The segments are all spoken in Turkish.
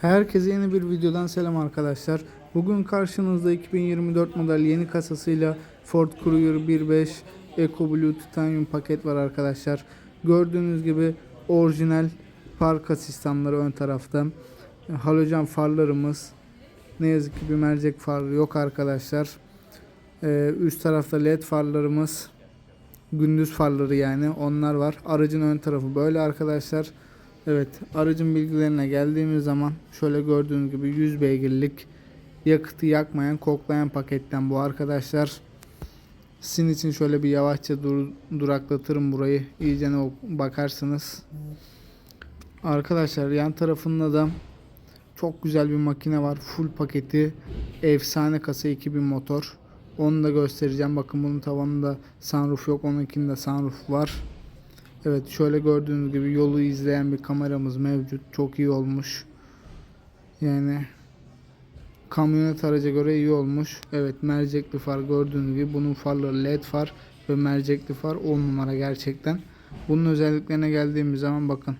Herkese yeni bir videodan selam arkadaşlar. Bugün karşınızda 2024 model yeni kasasıyla Ford Courier 1.5 EcoBlue Titanium paket var arkadaşlar. Gördüğünüz gibi orijinal park asistanları ön tarafta. Halojen farlarımız. Ne yazık ki bir mercek farı yok arkadaşlar. Ee, üst tarafta led farlarımız. Gündüz farları yani onlar var. Aracın ön tarafı böyle arkadaşlar. Evet aracın bilgilerine geldiğimiz zaman şöyle gördüğünüz gibi 100 beygirlik yakıtı yakmayan koklayan paketten bu arkadaşlar. Sizin için şöyle bir yavaşça dur, duraklatırım burayı. İyice bakarsınız. Arkadaşlar yan tarafında da çok güzel bir makine var. Full paketi. Efsane kasa 2000 motor. Onu da göstereceğim. Bakın bunun tavanında sunroof yok. Onunkinde sunroof var. Evet şöyle gördüğünüz gibi yolu izleyen bir kameramız mevcut. Çok iyi olmuş. Yani kamyonet araca göre iyi olmuş. Evet mercekli far gördüğünüz gibi bunun farları led far ve mercekli far 10 numara gerçekten. Bunun özelliklerine geldiğimiz zaman bakın.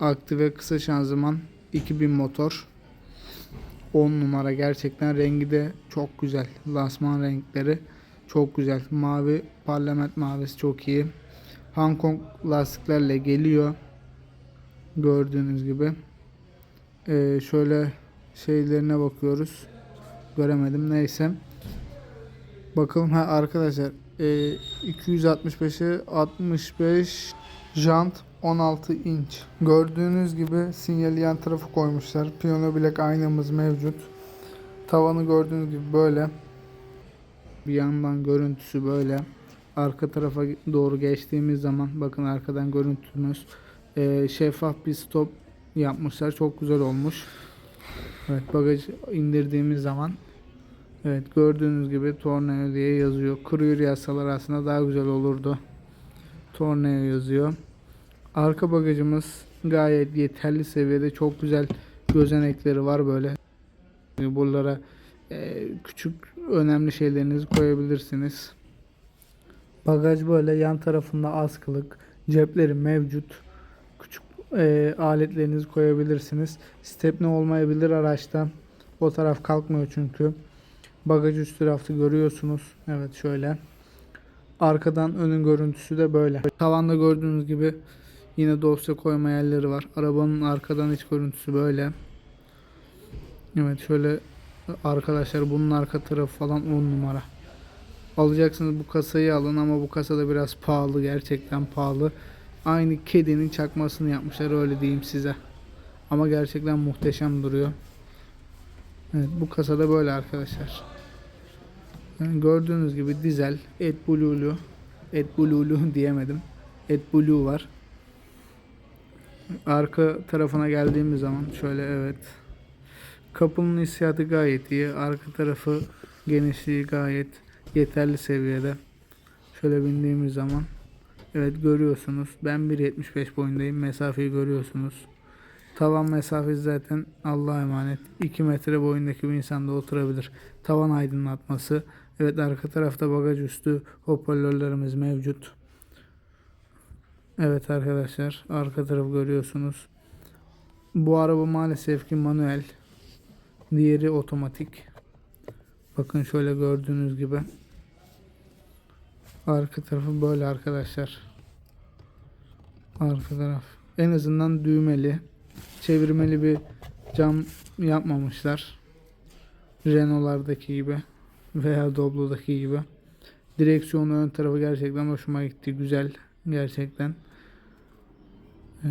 Aktive kısa şanzıman 2000 motor. 10 numara gerçekten rengi de çok güzel. Lasman renkleri çok güzel. Mavi parlament mavisi çok iyi. Hong Kong lastiklerle geliyor. Gördüğünüz gibi. Ee, şöyle şeylerine bakıyoruz. Göremedim neyse. Bakalım ha arkadaşlar e, 265'e 65 jant 16 inç. Gördüğünüz gibi sinyali yan tarafı koymuşlar. Piyano bilek aynamız mevcut. Tavanı gördüğünüz gibi böyle. Bir yandan görüntüsü böyle. Arka tarafa doğru geçtiğimiz zaman bakın arkadan görüntümüz e, şeffaf bir stop yapmışlar. Çok güzel olmuş. Evet bagajı indirdiğimiz zaman evet gördüğünüz gibi Tornado diye yazıyor. Courier yazsalar aslında daha güzel olurdu. Tornado yazıyor. Arka bagajımız gayet yeterli seviyede. Çok güzel gözenekleri var böyle. Buralara e, küçük önemli şeylerinizi koyabilirsiniz. Bagaj böyle yan tarafında askılık, cepleri mevcut. Küçük e, aletlerinizi koyabilirsiniz. Stepne olmayabilir araçta. O taraf kalkmıyor çünkü. Bagaj üst tarafı görüyorsunuz. Evet şöyle. Arkadan önün görüntüsü de böyle. Tavanda gördüğünüz gibi yine dosya koyma yerleri var. Arabanın arkadan iç görüntüsü böyle. Evet şöyle arkadaşlar bunun arka tarafı falan 10 numara. Alacaksınız bu kasayı alın ama bu kasa da biraz pahalı gerçekten pahalı. Aynı kedinin çakmasını yapmışlar öyle diyeyim size. Ama gerçekten muhteşem duruyor. Evet bu kasada böyle arkadaşlar. Yani gördüğünüz gibi dizel AdBlue'lu AdBlue'lu diyemedim. AdBlue var. Arka tarafına geldiğimiz zaman şöyle evet. Kapının hissiyatı gayet iyi. Arka tarafı genişliği gayet yeterli seviyede. Şöyle bindiğimiz zaman evet görüyorsunuz. Ben 1.75 boyundayım. Mesafeyi görüyorsunuz. Tavan mesafesi zaten Allah'a emanet. 2 metre boyundaki bir insan da oturabilir. Tavan aydınlatması. Evet arka tarafta bagaj üstü hoparlörlerimiz mevcut. Evet arkadaşlar arka tarafı görüyorsunuz. Bu araba maalesef ki manuel. Diğeri otomatik. Bakın şöyle gördüğünüz gibi. Arka tarafı böyle arkadaşlar. Arka taraf. En azından düğmeli. Çevirmeli bir cam yapmamışlar. Renault'lardaki gibi. Veya Doblo'daki gibi. Direksiyonu ön tarafı gerçekten hoşuma gitti. Güzel. Gerçekten. Ee,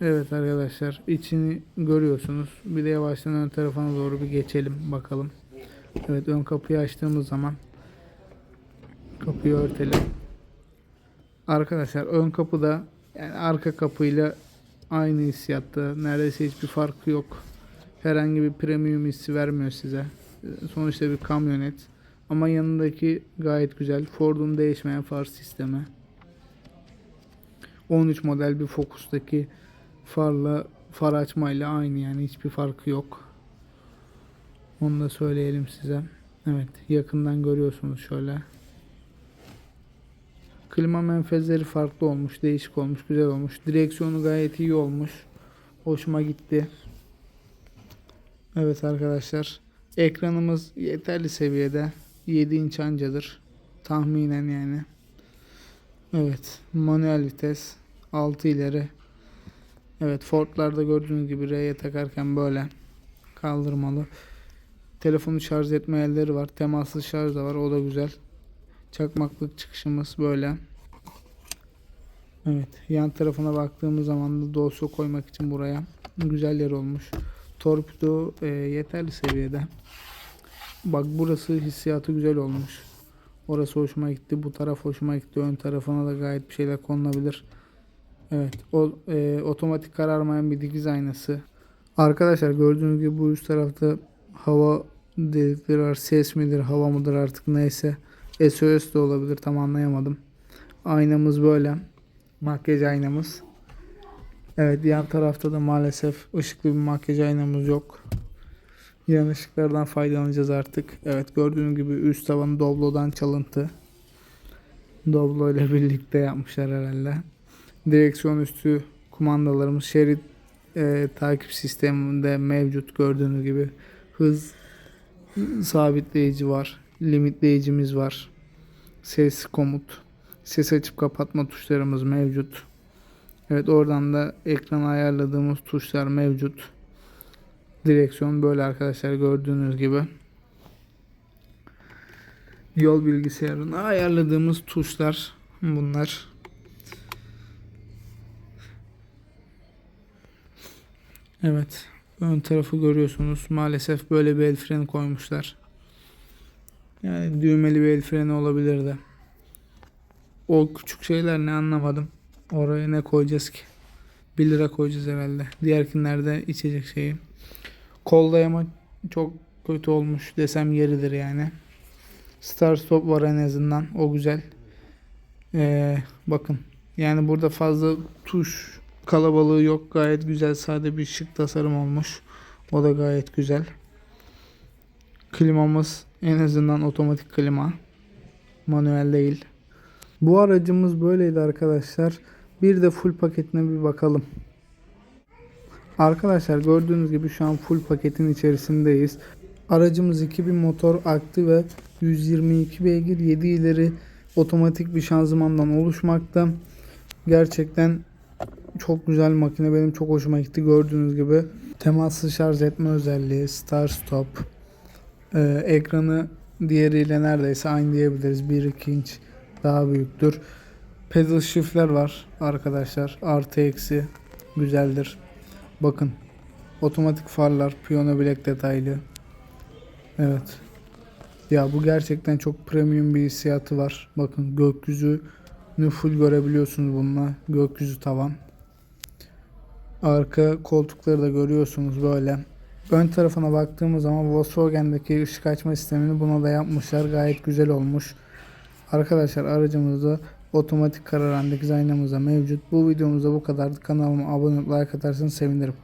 evet arkadaşlar. içini görüyorsunuz. Bir de yavaştan ön tarafına doğru bir geçelim. Bakalım. Evet ön kapıyı açtığımız zaman kapıyı örtelim. Arkadaşlar ön kapıda yani arka kapıyla aynı hissiyatta. Neredeyse hiçbir farkı yok. Herhangi bir premium hissi vermiyor size. Sonuçta bir kamyonet. Ama yanındaki gayet güzel. Ford'un değişmeyen far sistemi. 13 model bir Focus'taki farla far açmayla aynı yani hiçbir farkı yok. Onu da söyleyelim size. Evet yakından görüyorsunuz şöyle. Klima menfezleri farklı olmuş, değişik olmuş, güzel olmuş. Direksiyonu gayet iyi olmuş. Hoşuma gitti. Evet arkadaşlar. Ekranımız yeterli seviyede. 7 inç ancadır. Tahminen yani. Evet. Manuel vites. 6 ileri. Evet Ford'larda gördüğünüz gibi R'ye takarken böyle kaldırmalı. Telefonu şarj etme yerleri var. Temassız şarj da var. O da güzel. Çakmaklık çıkışımız böyle. Evet. Yan tarafına baktığımız zaman da dosya koymak için buraya güzel yer olmuş. Torpido e, yeterli seviyede. Bak burası hissiyatı güzel olmuş. Orası hoşuma gitti. Bu taraf hoşuma gitti. Ön tarafına da gayet bir şeyler konulabilir. Evet. O e, otomatik kararmayan bir dikiz aynası. Arkadaşlar gördüğünüz gibi bu üst tarafta hava delikleri var. Ses midir, hava mıdır artık neyse. SOS de olabilir. Tam anlayamadım. Aynamız böyle. Makyaj aynamız. Evet yan tarafta da maalesef ışıklı bir makyaj aynamız yok. Yan ışıklardan faydalanacağız artık. Evet gördüğünüz gibi üst tavanı Doblo'dan çalıntı. Doblo ile birlikte yapmışlar herhalde. Direksiyon üstü kumandalarımız şerit e, takip sisteminde mevcut gördüğünüz gibi. Hız sabitleyici var. Limitleyicimiz var. Ses komut. Ses açıp kapatma tuşlarımız mevcut. Evet oradan da ekran ayarladığımız tuşlar mevcut. Direksiyon böyle arkadaşlar gördüğünüz gibi. Yol bilgisayarına ayarladığımız tuşlar bunlar. Evet. Ön tarafı görüyorsunuz. Maalesef böyle bir el freni koymuşlar. Yani düğmeli bir el freni olabilirdi. O küçük şeyler ne anlamadım. Oraya ne koyacağız ki? 1 lira koyacağız herhalde. Diğerkinlerde içecek şeyi. Kol dayama çok kötü olmuş desem yeridir yani. Star Stop var en azından. O güzel. Ee, bakın. Yani burada fazla tuş kalabalığı yok. Gayet güzel. Sade bir şık tasarım olmuş. O da gayet güzel. Klimamız en azından otomatik klima. Manuel değil. Bu aracımız böyleydi arkadaşlar. Bir de full paketine bir bakalım. Arkadaşlar gördüğünüz gibi şu an full paketin içerisindeyiz. Aracımız 2000 motor aktif ve 122 beygir 7 ileri otomatik bir şanzımandan oluşmakta. Gerçekten çok güzel makine benim çok hoşuma gitti gördüğünüz gibi. Temassız şarj etme özelliği, start stop. Ee, ekranı diğeriyle neredeyse aynı diyebiliriz. 1-2 inç daha büyüktür. Pedal shift'ler var arkadaşlar. Artı eksi güzeldir. Bakın. Otomatik farlar, piyano bilek detaylı. Evet. Ya bu gerçekten çok premium bir hissiyatı var. Bakın gökyüzünü full görebiliyorsunuz bununla. Gökyüzü tavan. Arka koltukları da görüyorsunuz böyle. Ön tarafına baktığımız zaman Volkswagen'deki ışık açma sistemini buna da yapmışlar. Gayet güzel olmuş. Arkadaşlar aracımızda otomatik kararan dikiz aynamız da mevcut. Bu videomuzda bu kadardı. Kanalıma abone olup like atarsanız sevinirim.